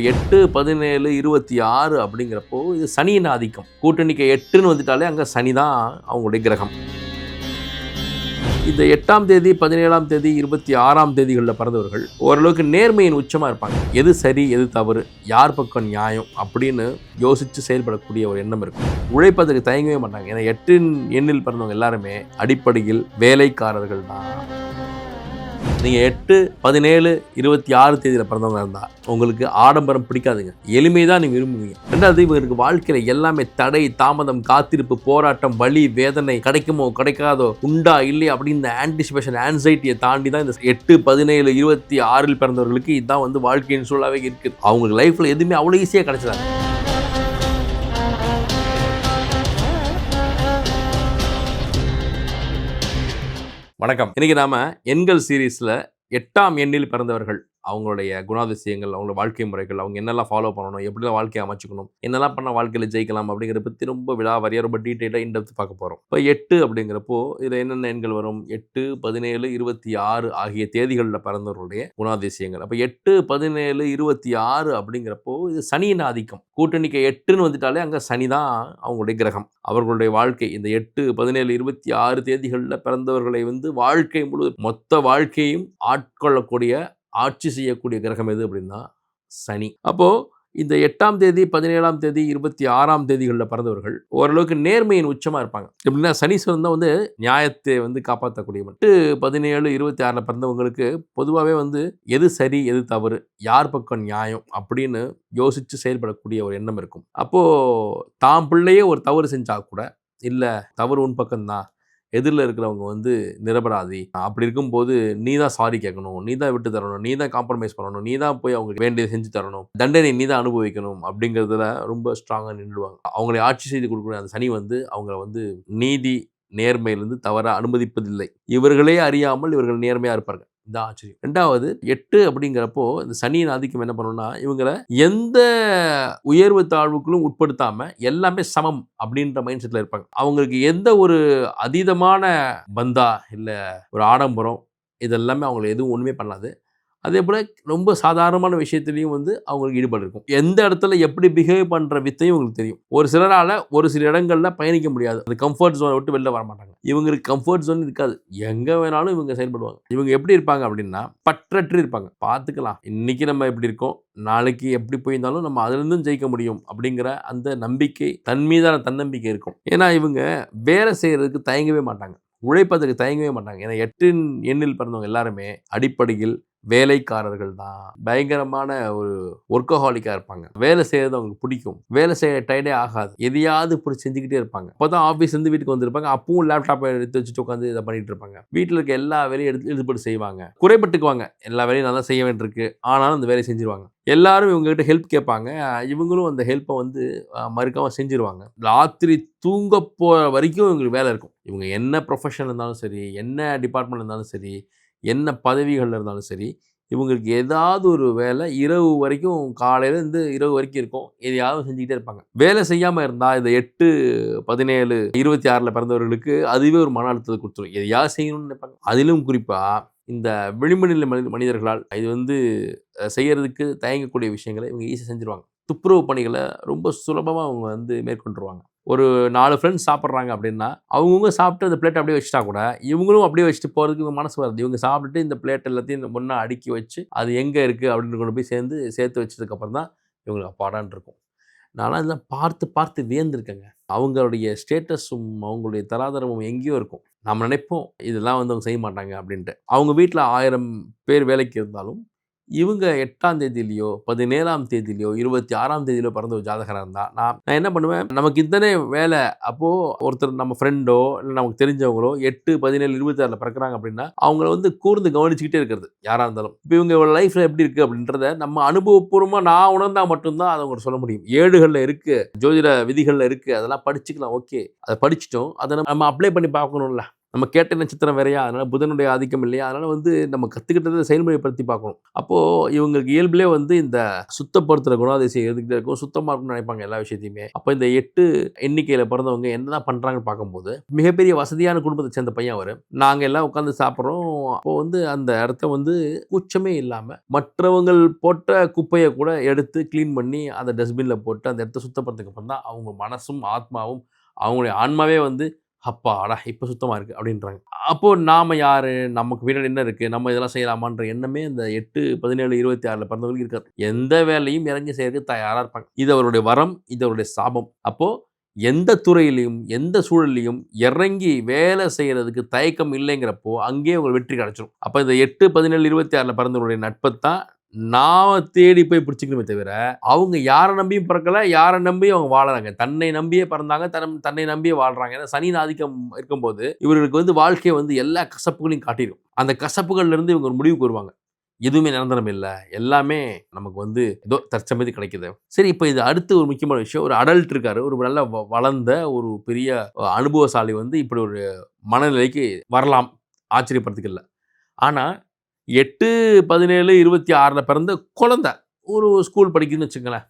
எட்டு பதினேழு இருபத்தி ஆறு அப்படிங்கிறப்போ இது சனியின் ஆதிக்கம். கூட்டணிக்கு எட்டுன்னு வந்துட்டாலே அங்கே சனி தான் அவங்களுடைய கிரகம். இந்த எட்டாம் தேதி பதினேழாம் தேதி இருபத்தி ஆறாம் தேதிகளில் பிறந்தவர்கள் ஓரளவுக்கு நேர்மையின் உச்சமாக இருப்பாங்க. எது சரி எது தவறு யார் பக்கம் நியாயம் அப்படின்னு யோசித்து செயல்படக்கூடிய ஒரு எண்ணம் இருக்கும். உழைப்பதற்கு தயங்கவே மாட்டாங்க. ஏன்னா எட்டின் எண்ணில் பிறந்தவங்க எல்லாருமே அடிப்படையில் வேலைக்காரர்கள் தான். நீங்கள் எட்டு பதினேழு இருபத்தி ஆறு தேதியில் பிறந்தவங்க இருந்தால் உங்களுக்கு ஆடம்பரம் பிடிக்காதுங்க. எளிமை தான் நீங்கள் விரும்புவீங்க. ரெண்டாவது இவங்களுக்கு வாழ்க்கையில் எல்லாமே தடை தாமதம் காத்திருப்பு போராட்டம் வலி வேதனை கிடைக்குமோ கிடைக்காதோ உண்டா இல்லை அப்படின்னு இந்த ஆன்டிசிபேஷன் ஆன்சைட்டியை தாண்டி தான் இந்த எட்டு பதினேழு இருபத்தி ஆறில் பிறந்தவர்களுக்கு இதுதான் வந்து வாழ்க்கையின் சூழலாகவே இருக்குது அவங்களுக்கு லைஃப்பில் எதுவுமே அவ்வளோ ஈஸியாக கிடச்சிடாங்க வணக்கம். இன்னைக்கு நாம எண்கள் சீரீஸ்ல எட்டாம் எண்ணில் பிறந்தவர்கள் அவங்களுடைய குணாதிசயங்கள் அவங்களோட வாழ்க்கை முறைகள் அவங்க என்னெல்லாம் ஃபாலோ பண்ணணும் எப்படிலாம் வாழ்க்கையை அமைச்சுக்கணும் என்னெல்லாம் பண்ண வாழ்க்கையில் ஜெயிக்கலாம் அப்படிங்கிற பற்றி ரொம்ப விழாவாரியாக ரொம்ப டீட்டெயிலாக இன்டெப்த் பார்க்க போகிறோம் இப்போ எட்டு அப்படிங்கிறப்போ இதில் என்னென்ன எண்கள் வரும்? எட்டு பதினேழு இருபத்தி ஆறு ஆகிய தேதிகளில் பிறந்தவர்களுடைய குணாதிசயங்கள். அப்போ எட்டு பதினேழு இருபத்தி ஆறு அப்படிங்கிறப்போ இது சனியின் ஆதிக்கம். கூட்டணிக்கு எட்டுன்னு வந்துட்டாலே அங்கே சனி தான் அவங்களுடைய கிரகம். அவர்களுடைய வாழ்க்கை இந்த எட்டு பதினேழு இருபத்தி ஆறு தேதிகளில் பிறந்தவர்களை வந்து வாழ்க்கை முழு மொத்த வாழ்க்கையும் ஆட்கொள்ளக்கூடிய ஆட்சி செய்யக்கூடிய கிரகம் எது அப்படின்னா சனி. அப்போது இந்த எட்டாம் தேதி பதினேழாம் தேதி இருபத்தி ஆறாம் தேதிகளில் பிறந்தவர்கள் ஓரளவுக்கு நேர்மையின் உச்சமாக இருப்பாங்க. எப்படின்னா சனீஸ்வரன் தான் வந்து நியாயத்தை வந்து காப்பாற்றக்கூடிய மட்டு பதினேழு இருபத்தி ஆறில் பிறந்தவங்களுக்கு பொதுவாகவே வந்து எது சரி எது தவறு யார் பக்கம் நியாயம் அப்படின்னு யோசித்து செயல்படக்கூடிய ஒரு எண்ணம் இருக்கும். அப்போது தாம் பிள்ளையே ஒரு தவறு செஞ்சால் கூட இல்லை தவறு உன் பக்கம்தான் எதிரில் இருக்கிறவங்க வந்து நிரபராதி. அப்படி இருக்கும்போது நீ தான் சாரி கேட்கணும். நீ தான் விட்டு தரணும். நீ தான் காம்ப்ரமைஸ் பண்ணணும். நீ தான் போய் அவங்களுக்கு வேண்டியது செஞ்சு தரணும். தண்டனை நீ தான் அனுபவிக்கணும் அப்படிங்கிறதுல ரொம்ப ஸ்ட்ராங்காக நின்றுடுவாங்க. அவங்களை ஆட்சி செய்து கொடுக்கணும் அந்த சனி வந்து அவங்கள வந்து நீதி நேர்மையிலிருந்து தவற அனுமதிப்பதில்லை. இவர்களே அறியாமல் இவர்கள் நேர்மையாக இருப்பார்கள். இந்த ஆச்சரியம் ரெண்டாவது எட்டு அப்படிங்கிறப்போ இந்த சனியின் ஆதிக்கம் என்ன பண்ணணும்னா இவங்களை எந்த உயர்வு தாழ்வுகளும் உட்படுத்தாம எல்லாமே சமம் அப்படின்ற மைண்ட் செட்டில் இருப்பாங்க. அவங்களுக்கு எந்த ஒரு அதீதமான பந்தா இல்லை ஒரு ஆடம்பரம் இதெல்லாமே அவங்களை எதுவும் ஒன்றுமே பண்ணாது. அதே போல் ரொம்ப சாதாரணமான விஷயத்துலையும் வந்து அவங்களுக்கு ஈடுபாடு இருக்கும். எந்த இடத்துல எப்படி பிஹேவ் பண்ணுற வித்தையும் உங்களுக்கு தெரியும். ஒரு சிலரால் ஒரு சில இடங்களில் பயணிக்க முடியாது. அது கம்ஃபர்ட் ஜோனை விட்டு வெளில வர மாட்டாங்க. இவங்களுக்கு கம்ஃபர்ட் ஜோன் இருக்காது. எங்கே வேணாலும் இவங்க செயல்படுவாங்க. இவங்க எப்படி இருப்பாங்க அப்படின்னா பற்றற்று இருப்பாங்க. பார்த்துக்கலாம். இன்றைக்கி நம்ம எப்படி இருக்கோம்? நாளைக்கு எப்படி போயிருந்தாலும் நம்ம அதுலேருந்தும் ஜெயிக்க முடியும் அப்படிங்கிற அந்த நம்பிக்கை தன் மீதான தன்னம்பிக்கை இருக்கும். ஏன்னா இவங்க வேலை செய்கிறதுக்கு தயங்கவே மாட்டாங்க. உழைப்பதற்கு தயங்கவே மாட்டாங்க. ஏன்னா எட்டின் எண்ணில் பிறந்தவங்க எல்லாருமே அடிப்படையில் வேலைக்காரர்கள் தான். பயங்கரமான ஒரு ஒர்க்கஹாலிக்காக இருப்பாங்க. வேலை செய்கிறது அவங்களுக்கு பிடிக்கும். வேலை செய்ய டயர்டே ஆகாது. எதையாவது இப்படி செஞ்சுக்கிட்டே இருப்பாங்க. அப்போ தான் ஆஃபீஸ் இருந்து வீட்டுக்கு வந்திருப்பாங்க. அப்பவும் லேப்டாப்பை எடுத்து வச்சுட்டு உட்காந்து இதை பண்ணிட்டு இருப்பாங்க. வீட்டில் இருக்க எல்லா வேலையும் எடுத்து ஈடுபட்டு செய்வாங்க. குறைபட்டுக்குவாங்க. எல்லா வேலையும் நல்லா செய்ய வேண்டியிருக்கு. ஆனாலும் அந்த வேலையை செஞ்சுருவாங்க. எல்லாரும் இவங்ககிட்ட ஹெல்ப் கேட்பாங்க. இவங்களும் அந்த ஹெல்ப்பை வந்து மறுக்காமல் செஞ்சுருவாங்க. ராத்திரி தூங்க போகிற வரைக்கும் இவங்களுக்கு வேலை இருக்கும். இவங்க என்ன ப்ரொஃபஷன் இருந்தாலும் சரி என்ன டிபார்ட்மெண்ட் இருந்தாலும் சரி என்ன பதவிகளில் இருந்தாலும் சரி இவங்களுக்கு ஏதாவது ஒரு வேலை இரவு வரைக்கும் காலையிலேருந்து இரவு வரைக்கும் இருக்கும். எதையாவது செஞ்சுக்கிட்டே இருப்பாங்க. வேலை செய்யாமல் இருந்தால் இந்த எட்டு பதினேழு இருபத்தி ஆறில் பிறந்தவர்களுக்கு அதுவே ஒரு மன அழுத்தத்தை கொடுத்துரும். எதையாவது செய்யணும்னு நினைப்பாங்க. அதிலும் குறிப்பாக இந்த விளிம்புநிலை மனி மனிதர்களால் இது வந்து செய்கிறதுக்கு தயங்கக்கூடிய விஷயங்களை இவங்க ஈஸியாக செஞ்சுருவாங்க. துப்புரவு பணிகளை ரொம்ப சுலபமாக அவங்க வந்து மேற்கொண்டுருவாங்க. ஒரு நாலு ஃப்ரெண்ட்ஸ் சாப்பிட்றாங்க அப்படின்னா அவங்கவுங்க சாப்பிட்டு அந்த பிளேட் அப்படியே வச்சுட்டா கூட இவங்களும் அப்படியே வச்சுட்டு போகிறதுக்கு இவங்க மனசு வருது. இவங்க சாப்பிட்டுட்டு இந்த பிளேட் எல்லாத்தையும் முன்னே அடுக்கி வச்சு அது எங்கே இருக்குது அப்படின்னு கொண்டு போய் சேர்ந்து சேர்த்து வச்சதுக்கப்புறம் தான் இவங்களுக்கு அப்பாடான் இருக்கும். நான்லாம் இதெல்லாம் பார்த்து பார்த்து வியந்திருக்கேங்க. அவங்களுடைய ஸ்டேட்டஸும் அவங்களுடைய தராதரமும் எங்கேயோ இருக்கும். நம்ம நினைப்போம் இதெல்லாம் வந்து அவங்க செய்ய மாட்டாங்க அப்படின்ட்டு. அவங்க வீட்டில் ஆயிரம் பேர் வேலைக்கு இருந்தாலும் இவங்க எட்டாம் தேதியிலையோ பதினேழாம் தேதியிலையோ இருபத்தி ஆறாம் தேதியிலோ பிறந்த ஒரு ஜாதகராக இருந்தால் நான் நான் என்ன பண்ணுவேன்? நமக்கு இத்தனை வேலை அப்போது ஒருத்தர் நம்ம ஃப்ரெண்டோ இல்லை நமக்கு தெரிஞ்சவங்களோ எட்டு பதினேழு இருபத்தி ஆறில் பிறக்கிறாங்க அப்படின்னா அவங்கள வந்து கூர்ந்து கவனிச்சுக்கிட்டே இருக்கிறது யாராக இருந்தாலும். இப்போ இவங்க லைஃப்பில் எப்படி இருக்குது அப்படின்றத நம்ம அனுபவபூர்வமாக நான் உணர்ந்தால் மட்டும்தான் அதை அவங்க சொல்ல முடியும். ஏடுகளில் இருக்குது ஜோதிட விதிகளில் இருக்குது அதெல்லாம் படிச்சுக்கலாம் ஓகே அதை படிச்சிட்டோம் அதை நம்ம அப்ளை பண்ணி பார்க்கணும்ல. நம்ம கேட்ட நட்சத்திரம் வேறையா? அதனால் புதனுடைய ஆதிக்கம் இல்லையா? அதனால் வந்து நம்ம கற்றுக்கிட்டதை செயல்முறைப்படுத்தி பார்க்கணும். அப்போது இவங்களுக்கு இயல்பிலே வந்து இந்த சுத்தப்படுத்துகிற குணாதிசயம் எதுக்கிட்டே இருக்கும். சுத்தமாக இருக்கும்னு நினைப்பாங்க எல்லா விஷயத்தையுமே. அப்போ இந்த எட்டு எண்ணிக்கையில் பிறந்தவங்க என்னதான் பண்ணுறாங்கன்னு பார்க்கும்போது மிகப்பெரிய வசதியான குடும்பத்தை சேர்ந்த பையன் அவர். நாங்கள் எல்லாம் உட்காந்து சாப்பிட்றோம். அப்போது வந்து அந்த இடத்த வந்து கூச்சமே இல்லாமல் மற்றவங்கள் போட்ட குப்பையை கூட எடுத்து க்ளீன் பண்ணி அந்த டஸ்ட்பினில் போட்டு அந்த இடத்த சுத்தப்படுறதுக்கு அப்புறம் தான் அவங்க மனசும் ஆத்மாவும் அவங்களுடைய ஆன்மாவே வந்து அப்பாடா இப்போ சுத்தமாக இருக்குது அப்படின்றாங்க. அப்போது நாம் யார்? நமக்கு வீட்டில் என்ன இருக்குது நம்ம இதெல்லாம் செய்யலாமான்ற எண்ணமே இந்த எட்டு பதினேழு இருபத்தி ஆறில் பிறந்தவங்களுக்கு இருக்காது. எந்த வேலையும் இறங்கி செய்யறதுக்கு தயாராக இருப்பாங்க. இது அவருடைய வரம் இது அவருடைய சாபம். அப்போது எந்த துறையிலையும் எந்த சூழல்லையும் இறங்கி வேலை செய்கிறதுக்கு தயக்கம் இல்லைங்கிறப்போ அங்கேயே ஒரு வெற்றி கிடச்சிரும். அப்போ இந்த எட்டு பதினேழு இருபத்தி ஆறில் பிறந்தவருடைய நட்பை தான் நாம் தேடி போய் பிடிச்சிக்கணுமே தவிர அவங்க யாரை நம்பியும் பிறக்கல யாரை நம்பியும் அவங்க வாழறாங்க? தன்னை நம்பியே பிறந்தாங்க தன் தன்னை நம்பியே வாழ்றாங்க. ஏன்னா சனி ஆதிக்கம் இருக்கும்போது இவர்களுக்கு வந்து வாழ்க்கையை வந்து எல்லா கசப்புகளையும் காட்டிடும் அந்த கசப்புகள்லேருந்து இவங்க ஒரு முடிவுக்கு வருவாங்க. எதுவுமே நிரந்தரம் இல்லை. எல்லாமே நமக்கு வந்து ஏதோ தற்சமயத்து கிடைக்குது. சரி இப்போ இது அடுத்து ஒரு முக்கியமான விஷயம். ஒரு அடல்ட் இருக்காரு. ஒரு நல்ல வ- வளர்ந்த ஒரு பெரிய அனுபவசாலி வந்து இப்படி ஒரு மனநிலைக்கு வரலாம். ஆச்சரியப்படுறதுக்கு இல்லை. ஆனால் எட்டு பதினேழு இருபத்தி ஆறில் பிறந்த குழந்தை. ஒரு ஸ்கூல் படிக்குதுன்னு வச்சுங்களேன்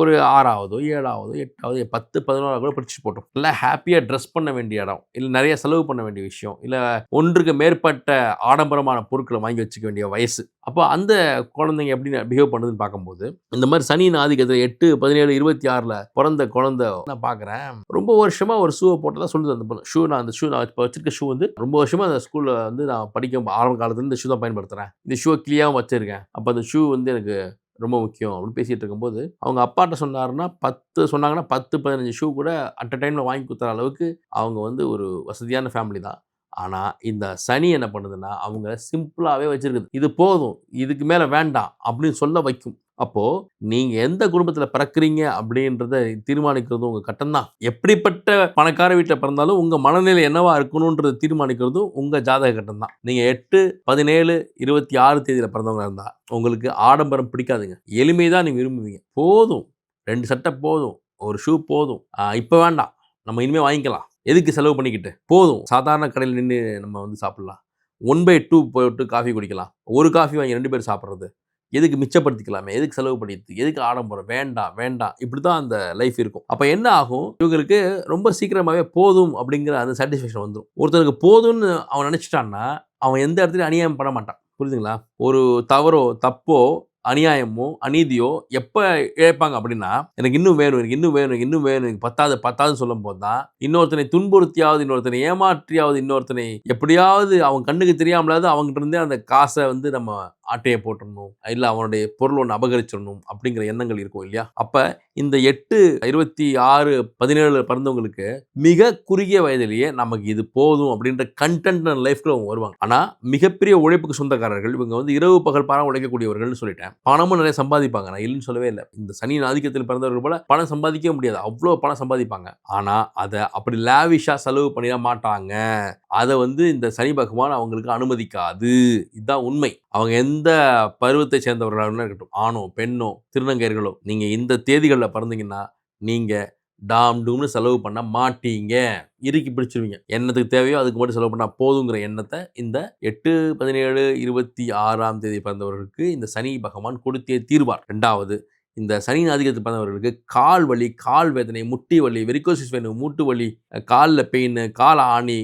ஒரு ஆறாவதோ ஏழாவதோ எட்டாவது பத்து பதினோராவது கூட படிச்சு போட்டோம். இல்லை ஹாப்பியாக ட்ரெஸ் பண்ண வேண்டிய இடம். இல்லை நிறைய செலவு பண்ண வேண்டிய விஷயம். இல்லை ஒன்றுக்கு மேற்பட்ட ஆடம்பரமான பொருட்களை வாங்கி வச்சுக்க வேண்டிய வயசு. அப்போ அந்த குழந்தைங்க எப்படி பிஹேவ் பண்ணுதுன்னு பார்க்கும்போது இந்த மாதிரி சனியின் ஆதிக்கத்தில் எட்டு பதினேழு இருபத்தி ஆறில் பிறந்த குழந்தை நான் பார்க்குறேன். ரொம்ப வருஷமாக ஒரு ஷூவை போட்டதா சொல்லுது அந்த பொண்ணு ஷூ நான் அந்த ஷூ நான் இப்போ வச்சிருக்க ஷூ வந்து ரொம்ப வருஷமாக அந்த ஸ்கூலில் வந்து நான் படிக்க ஆரம்ப காலத்துலேருந்து இந்த ஷூ தான் பயன்படுத்துகிறேன் இந்த ஷூவை கிளியாகவும் வச்சுருக்கேன். அப்போ அந்த ஷூ வந்து எனக்கு ரொம்ப முக்கியம் அப்படின்னு பேசிகிட்டு இருக்கும்போது அவங்க அப்பாட்ட சொன்னாருன்னா பத்து சொன்னாங்கன்னா பத்து பதினஞ்சு ஷூ கூட அட் அ டைமில் வாங்கி கொடுத்துற அளவுக்கு அவங்க வந்து ஒரு வசதியான ஃபேமிலி தான். ஆனால் இந்த சனி என்ன பண்ணுதுன்னா அவங்க சிம்பிளாகவே வச்சுருக்குது. இது போதும் இதுக்கு மேலே வேண்டாம் அப்படின்னு சொல்ல வைக்கும். அப்போது நீங்கள் எந்த குடும்பத்தில் பிறக்கிறீங்க அப்படின்றத தீர்மானிக்கிறது உங்கள் கட்டம்தான். எப்படிப்பட்ட பணக்கார வீட்டில் பிறந்தாலும் உங்கள் மனநிலை என்னவா இருக்கணுன்றத தீர்மானிக்கிறதும் உங்கள் ஜாதக கட்டம்தான். நீங்கள் எட்டு பதினேழு இருபத்தி ஆறு தேதியில் பிறந்தவங்க இருந்தால் உங்களுக்கு ஆடம்பரம் பிடிக்காதுங்க. எளிமை தான் நீங்கள் விரும்புவீங்க. போதும். ரெண்டு சட்டை போதும். ஒரு ஷூ போதும். இப்போ வேண்டாம். நம்ம இனிமேல் வாங்கிக்கலாம். எதுக்கு செலவு பண்ணிக்கிட்டு? போதும். சாதாரண கடையில் நின்று நம்ம வந்து சாப்பிட்லாம். ஒன் பை டூ போட்டு காஃபி குடிக்கலாம். ஒரு காஃபி வாங்கி ரெண்டு பேர் சாப்பிட்றது. எதுக்கு மிச்சப்படுத்திக்கலாமே? எதுக்கு செலவு பண்ணிட்டு? எதுக்கு ஆடம்பரம் வேண்டாம் வேண்டாம். இப்படி தான் அந்த லைஃப் இருக்கும். அப்போ என்ன ஆகும்? இவங்களுக்கு ரொம்ப சீக்கிரமாகவே போதும் அப்படிங்கிற அந்த சாட்டிஸ்ஃபேக்ஷன் வந்துடும் ஒருத்தருக்கு போதும்னு அவன் நினச்சிட்டான்னா அவன் எந்த இடத்துலையும் அநியாயம் பண்ண மாட்டான். புரியுதுங்களா? ஒரு தவறோ தப்போ அநியாயமோ அநீதியோ எப்போ இழைப்பாங்க அப்படின்னா எனக்கு இன்னும் வேணும் எனக்கு இன்னும் வேணும் எனக்கு இன்னும் வேணும் எனக்கு பத்தாது பத்தாதுன்னு சொல்லும் போது தான் இன்னொருத்தனை துன்புறுத்தியாவது இன்னொருத்தனை ஏமாற்றியாவது இன்னொருத்தனை எப்படியாவது அவன் கண்ணுக்கு தெரியாமலாவது அவங்ககிட்ட இருந்தே அந்த காசை வந்து நம்ம ஆட்டையை போட்டுடணும் இல்லை அவனுடைய பொருள் ஒன்று அபகரிச்சிடணும் அப்படிங்கிற எண்ணங்கள் இருக்கும் இல்லையா? அப்போ இந்த எட்டு இருபத்தி ஆறு பதினேழு பிறந்தவங்களுக்கு மிக குறுகிய வயதிலேயே நமக்கு இது போதும் அப்படின்ற கண்டென்ட் லைஃப்ல அவங்க வருவாங்க. ஆனால் மிகப்பெரிய உழைப்புக்கு சொந்தக்காரர்கள் இவங்க வந்து இரவு பகல் பாரம் உழைக்கக்கூடியவர்கள்னு சொல்லிட்டேன். பணமும் நிறைய சம்பாதிப்பாங்க. நான் இல்லைன்னு சொல்லவே இல்லை. இந்த சனியின் ஆதிக்கத்தில் பிறந்தவர்கள் போல பணம் சம்பாதிக்கவே முடியாது. அவ்வளோ பணம் சம்பாதிப்பாங்க. ஆனால் அதை அப்படி லாவிஷாக செலவு பண்ணிட மாட்டாங்க. அதை வந்து இந்த சனி பகவான் அவங்களுக்கு அனுமதிக்காது. இதுதான் உண்மை. அவங்க எந்த பருவத்தை சேர்ந்தவர்களாக இருக்கட்டும் ஆணோ பெண்ணோ திருநங்கையர்களோ நீங்கள் இந்த தேதிகளில் பிறந்தீங்கன்னா நீங்கள் டாம் டூம்னு செலவு பண்ண மாட்டீங்க. இறுக்கி பிடிச்சிருவீங்க. என்னத்துக்கு தேவையோ அதுக்கு மட்டும் செலவு பண்ணால் போதுங்கிற எண்ணத்தை இந்த எட்டு பதினேழு இருபத்தி ஆறாம் தேதி பிறந்தவர்களுக்கு இந்த சனி பகவான் கொடுத்தே தீர்வார். ரெண்டாவது இந்த சனி ஆதிக்கத்தில் பிறந்தவர்களுக்கு கால் வலி கால் வேதனை முட்டி வலி வெரிகோசிஸ் வேணும் மூட்டு வலி காலில் பெயின் கால் ஆணி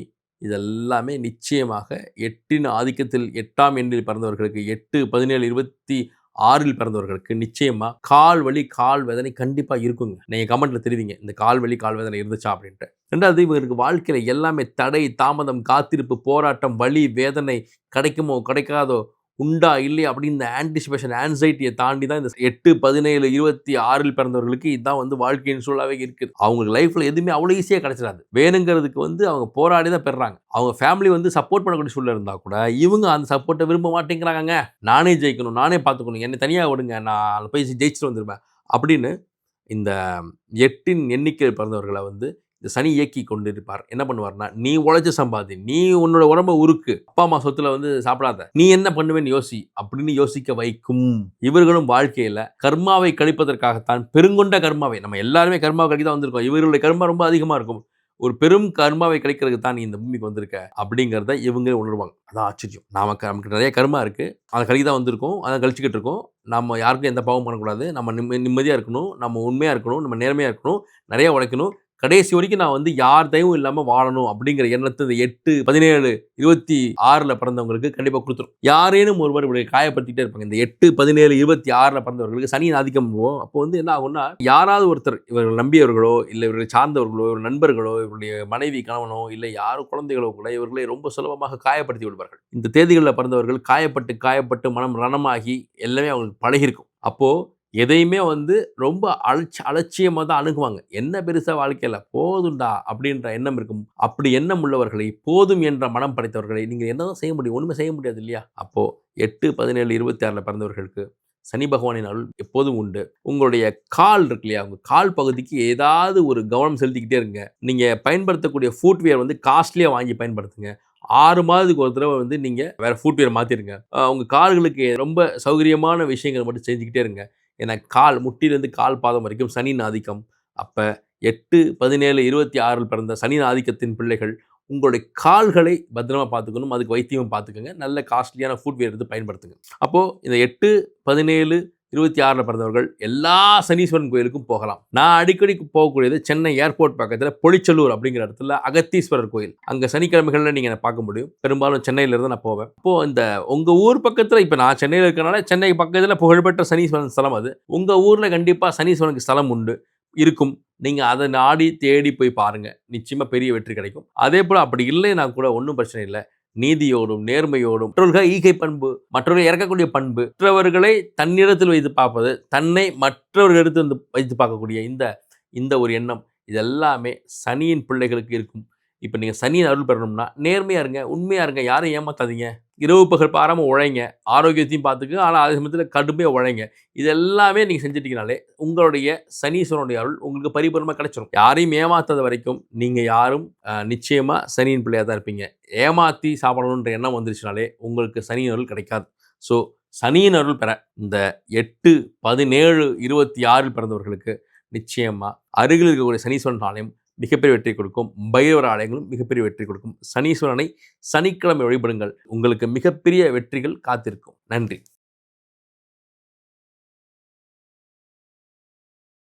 இதெல்லாமே நிச்சயமாக எட்டின் ஆதிக்கத்தில் எட்டாம் எண்ணில் பிறந்தவர்களுக்கு எட்டு பதினேழு இருபத்தி ஆறில் பிறந்தவர்களுக்கு நிச்சயமாக கால் வலி கால் வேதனை கண்டிப்பாக இருக்குங்க. நீங்கள் கமெண்ட்டில் தெரிவிங்க இந்த கால் வலி கால் வேதனை இருந்துச்சா அப்படின்ட்டு. ரெண்டாவது இவங்களுக்கு வாழ்க்கையில் எல்லாமே தடை தாமதம் காத்திருப்பு போராட்டம் வலி வேதனை கிடைக்குமோ கிடைக்காதோ உண்டா இல்லையா அப்படின்னு இந்த ஆன்டிசிபேஷன் ஆன்சைட்டியை தாண்டி தான் இந்த எட்டு பதினேழு இருபத்தி ஆறில் பிறந்தவர்களுக்கு இதுதான் வந்து வாழ்க்கையின் சூழலாகவே இருக்குது. அவங்களுக்கு லைஃப்பில் எதுவுமே அவ்வளோ ஈஸியாக கிடச்சிடாது. வேணுங்கிறதுக்கு வந்து அவங்க போராடி தான் பெறாங்க அவங்க ஃபேமிலி வந்து சப்போர்ட் பண்ணக்கூடிய சூழல் இருந்தால் கூட இவங்க அந்த சப்போர்ட்டை விரும்ப மாட்டேங்கிறாங்க நானே ஜெயிக்கணும் நானே பார்த்துக்கணும் என்னை தனியாக விடுங்க நான் போய் ஜெயிச்சுட்டு வந்துடுவேன் அப்படின்னு இந்த எட்டின் எண்ணிக்கை பிறந்தவர்களை வந்து இந்த சனி இயக்கி கொண்டு இருப்பார் என்ன பண்ணுவார்னா நீ உழைச்சி சம்பாதி. நீ உன்னோட உடம்ப உருக்கு. அப்பா அம்மா சொத்துல வந்து சாப்பிடாத. நீ என்ன பண்ணுவேன்னு யோசி. அப்படின்னு யோசிக்க வைக்கும். இவர்களும் வாழ்க்கையில கர்மாவை கழிப்பதற்காகத்தான் பெருங்கொண்ட கர்மாவை நம்ம எல்லாருமே கர்மாவை கழிக்க தான் வந்திருக்கோம். இவர்களுடைய கர்மா ரொம்ப அதிகமா இருக்கும். ஒரு பெரும் கர்மாவை கிடைக்கிறதுக்கு தான் நீ இந்த பூமிக்கு வந்திருக்க. அப்படிங்கிறத இவங்களே உணர்வாங்க. அதான் ஆச்சரியம். நமக்கு நமக்கு நிறைய கர்மா இருக்குது அதை கழிக்க தான் வந்திருக்கோம். அதை கழிச்சிக்கிட்டு இருக்கோம். நம்ம யாருக்கும் எந்த பாவம் பண்ணக்கூடாது. நம்ம நிம்ம நிம்மதியாக இருக்கணும். நம்ம உண்மையாக இருக்கணும். நம்ம நேர்மையாக இருக்கணும். நிறைய உழைக்கணும். கடைசி வரைக்கும் நான் வந்து யார் தயவும் இல்லாமல் வாழணும் அப்படிங்கிற எண்ணத்தை இந்த எட்டு பதினேழு இருபத்தி ஆறில் பிறந்தவங்களுக்கு கண்டிப்பாக கொடுத்துரும். யாரேனும் ஒருவர் இப்படி காயப்படுத்திக்கிட்டே இருப்பாங்க. இந்த எட்டு பதினேழு இருபத்தி ஆறில் பிறந்தவர்களுக்கு சனியின் ஆதிக்கம் அப்போ வந்து என்ன ஆகும்னா யாராவது ஒருத்தர் இவர்கள் நம்பியவர்களோ இல்லை இவர்களை சார்ந்தவர்களோ இவர் நண்பர்களோ இவருடைய மனைவி கணவனோ இல்லை யாரும் குழந்தைகளோ கூட இவர்களை ரொம்ப சுலபமாக காயப்படுத்தி விடுவார்கள். இந்த தேதிகளில் பிறந்தவர்கள் காயப்பட்டு காயப்பட்டு மனம் ரணமாகி எல்லாமே அவங்களுக்கு பழகிருக்கும் அப்போது எதையுமே வந்து ரொம்ப அலட்சி அலட்சியமாக தான் அணுகுவாங்க. என்ன பெருசாக வாழ்க்கையில் போதுண்டா அப்படின்ற எண்ணம் இருக்கும். அப்படி எண்ணம் உள்ளவர்களை போதும் என்ற மனம் படைத்தவர்களை நீங்கள் என்ன தான் செய்ய முடியும் ஒன்றுமே செய்ய முடியாது இல்லையா? அப்போது எட்டு பதினேழு இருபத்தி ஆறில் பிறந்தவர்களுக்கு சனி பகவானின் அருள் எப்போதும் உண்டு. உங்களுடைய கால் இருக்கு இல்லையா? உங்கள் கால் பகுதிக்கு ஏதாவது ஒரு கவனம் செலுத்திக்கிட்டே இருங்க. நீங்கள் பயன்படுத்தக்கூடிய ஃபுட்வேர் வந்து காஸ்ட்லியாக வாங்கி பயன்படுத்துங்க. ஆறு மாதத்துக்கு ஒரு தடவை வந்து நீங்கள் வேறு ஃபுட்வேர் மாற்றிடுங்க உங்கள் கால்களுக்கு ரொம்ப சௌகரியமான விஷயங்கள் மட்டும் செஞ்சுக்கிட்டே இருங்க. ஏன்னா கால் முட்டிலிருந்து கால் பாதம் வரைக்கும் சனியின் ஆதிக்கம். அப்போ எட்டு பதினேழு இருபத்தி ஆறில் பிறந்த சனியின் ஆதிக்கத்தின் பிள்ளைகள் உங்களுடைய கால்களை பத்திரமா பார்த்துக்கணும் அதுக்கு வைத்தியம் பார்த்துக்கோங்க. நல்ல காஸ்ட்லியான ஃபுட்வேர் எடுத்து பயன்படுத்துங்க. அப்போது இந்த எட்டு பதினேழு இருபத்தி ஆறில் பிறந்தவர்கள் எல்லா சனீஸ்வரன் கோயிலுக்கும் போகலாம். நான் அடிக்கடி போகக்கூடியது சென்னை ஏர்போர்ட் பக்கத்தில் பொழிச்சலூர் அப்படிங்கிற இடத்துல அகத்தீஸ்வரர் கோயில். அங்கே சனிக்கிழமைகளில் நீங்கள் பார்க்க முடியும். பெரும்பாலும் சென்னையிலேருந்து நான் போவேன். இப்போது இந்த உங்கள் ஊர் பக்கத்தில் இப்போ நான் சென்னையில் இருக்கனால சென்னை பக்கத்தில் புகழ்பெற்ற சனீஸ்வரன் ஸ்தலம் அது. உங்கள் ஊரில் கண்டிப்பாக சனீஸ்வரனுக்கு ஸ்தலம் உண்டு இருக்கும். நீங்கள் அதை நாடி தேடி போய் பாருங்கள் நிச்சயமாக பெரிய வெற்றி கிடைக்கும். அதே போல் அப்படி இல்லைன்னா கூட ஒன்றும் பிரச்சனை இல்லை. நீதியோடும் நேர்மையோடும் மற்றவர்கள் ஈகை பண்பு மற்றவர்கள் இறக்கக்கூடிய பண்பு மற்றவர்களை தன்னிடத்தில் வைத்து பார்ப்பது தன்னை மற்றவர்கள் எடுத்து வந்து வைத்து பார்க்கக்கூடிய இந்த இந்த ஒரு எண்ணம் இதெல்லாமே சனியின் பிள்ளைகளுக்கு இருக்கும். இப்போ நீங்கள் சனியின் அருள் பெறணும்னா நேர்மையாக இருங்க உண்மையாக இருங்க யாரும் ஏமாத்தாதீங்க. இரவு பகல் பாராமல் உழைங்க. ஆரோக்கியத்தையும் பார்த்துக்கு ஆனால் அதே சமயத்தில் கடுமையாக உழைங்க. இது எல்லாமே நீங்கள் செஞ்சிட்டிங்கனாலே உங்களுடைய சனீஸ்வரனுடைய அருள் உங்களுக்கு பரிபூர்ணமாக கிடைச்சிடும் யாரையும் ஏமாத்தாத வரைக்கும் நீங்கள் யாரும் நிச்சயமாக சனியின் பிள்ளையாக தான் இருப்பீங்க. ஏமாற்றி சாப்பிடணுன்ற எண்ணம் வந்துருச்சுனாலே உங்களுக்கு சனியின் அருள் கிடைக்காது. ஸோ சனியின் அருள் பெற இந்த எட்டு பதினேழு இருபத்தி ஆறில் பிறந்தவர்களுக்கு நிச்சயமாக அருகில் இருக்கக்கூடிய சனீஸ்வரன் ஆலயம் மிகப்பெரிய வெற்றி கொடுக்கும். பைரவர் ஆலயங்களும் மிகப்பெரிய வெற்றி கொடுக்கும். சனீஸ்வரனை சனிக்கிழமை வழிபடுங்கள். உங்களுக்கு மிகப்பெரிய வெற்றிகள் காத்திருக்கும். நன்றி.